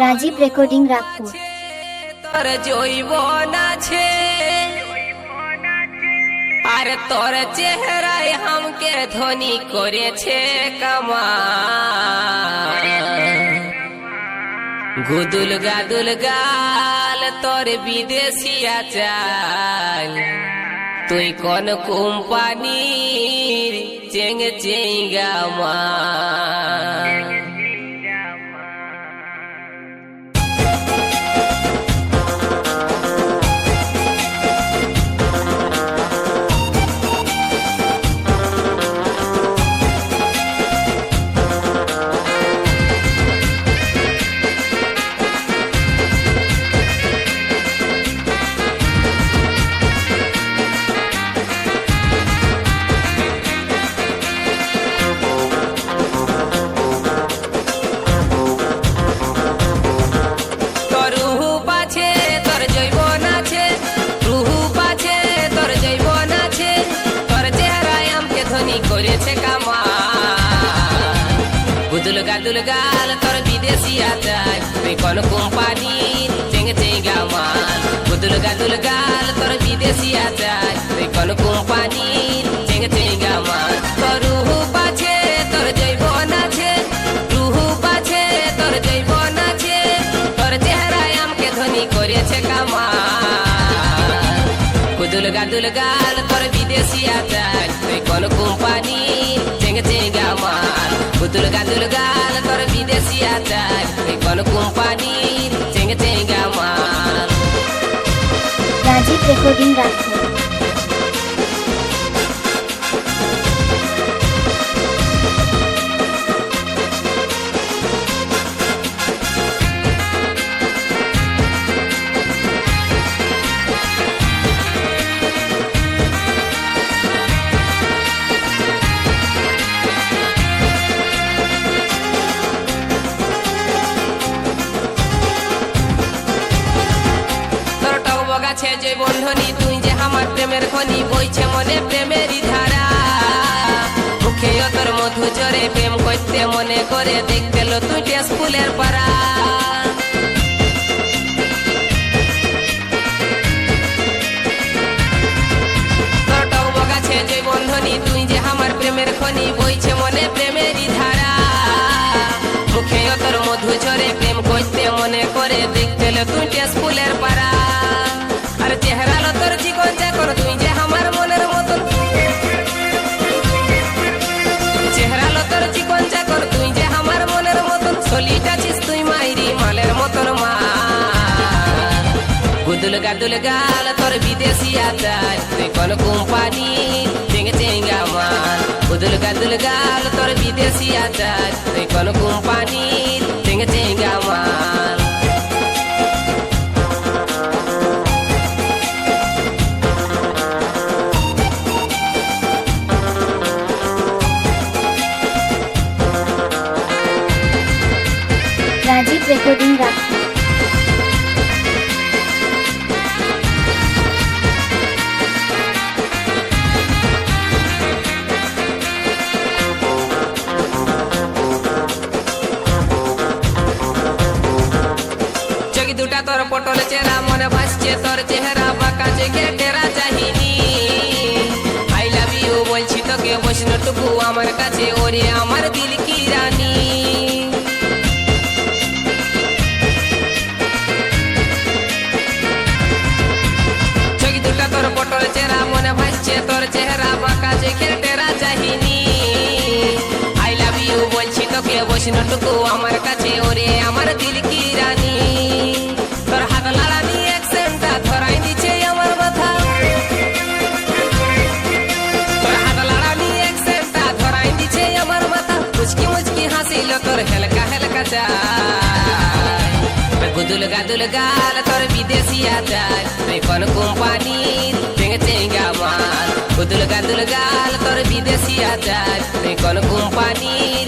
Rajib recording রাখপুর তোর জৈব নাছে, আর তোর চেহারায় হামকে ধ্বনি করেছে কামা গুদুল গাদুল গাল তোর বিদেশি আচাল তুই কোন কোম্পানির চেং চেঙ্গা মা গুদুল গাদুল গাল তোর বিদেশি আচার তুই কোন কোম্পানির চেঙ্গে চেঙ্গা মাল গুদুল গাদুল গাল তোর বিদেশি আচার তুই কোন কোম্পানির চেঙ্গে চেঙ্গা মাল তোর রূপ আছে তোর জৈবন আছে। আছে তোর জৈবন আছে। তোর চেহারায় আমকে ধনী করেছে কামা কুদুল গাদুল গাল তোর বিদেশি আচার কোন কোম্পানি? চেঙ্গে চেঙ্গা মাল কুদুল গাদুল গাল তোর বিদেশি আচার তুই কোন কোম্পানি চেঙ্গে চেঙ্গা মাল রাজীব রেকর্ডিং রাগপুর প্রেমের বইছে মনে প্রেমেরই ধারা। মুখে তোর মধু জরে প্রেম করতে মনে করে দেখতে লো তুই স্কুলের পারা গাদুল গাল তোর বিদেশি আচার তুই কোন কোম্পানি? চেঙ্গে চেঙ্গা আমার। দুলগা গাদুল গাল তোর বিদেশি আচার তুই কোন কোম্পানি? পটল চেরা, মনে ভাসছে তোর চেহারা, বাঁকা চোখে টেরা চাহিনি। আই লাভ ইউ বলছি তোকে বৈষ্ণটুকু আমার কাছে, ওরে আমার দিল কি রানী? তোর পটল চেরা, মনে ভাসছে তোর চেহারা, বাঁকা চোখে টেরা চাহিনি। আই লাভ ইউ বলছি তোকে বৈষ্ণটুকু গাদুল গাল তোর বিদেশি আচার তুই কোন কোম্পানি চেঙ্গে চেঙ্গা মাল। গুদুল গাদুল গাল তোর বিদেশি আচার তুই কোন কোম্পানির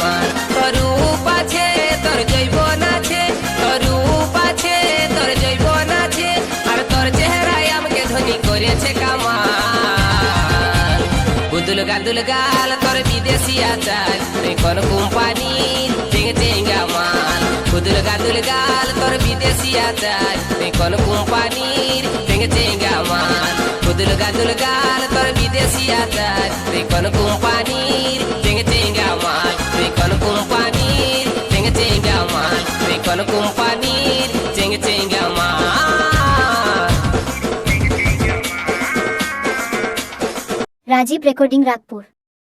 মাল। তোর রূপ আছে, তোর জৈবন আছে। তোর রূপ আছে, তোর জৈবন আছে। আর তোর চেহারায় আমাকে ধনী করেছে কামাল। গুদুল গাদুল গাল তোর তোর বিদেশি আচার তুই কোন কোম্পানির চেঙ্গে চেঙ্গা মাল। কুদুল গাদুল গাল তোর বিদেশি আচার তুই কোন কোম্পানির চেঙ্গে চেঙ্গা মাল কুদুল গাদুল গাল তোর বিদেশি আচার তুই কোন কোম্পানির চেঙ্গে চেঙ্গা মাল তুই কোন কোম্পানির চেঙ্গে চেঙ্গা মাল তুই কোন কোম্পানির চেঙ্গে চেঙ্গা মাল রাজীব রেকর্ডিং রাগপুর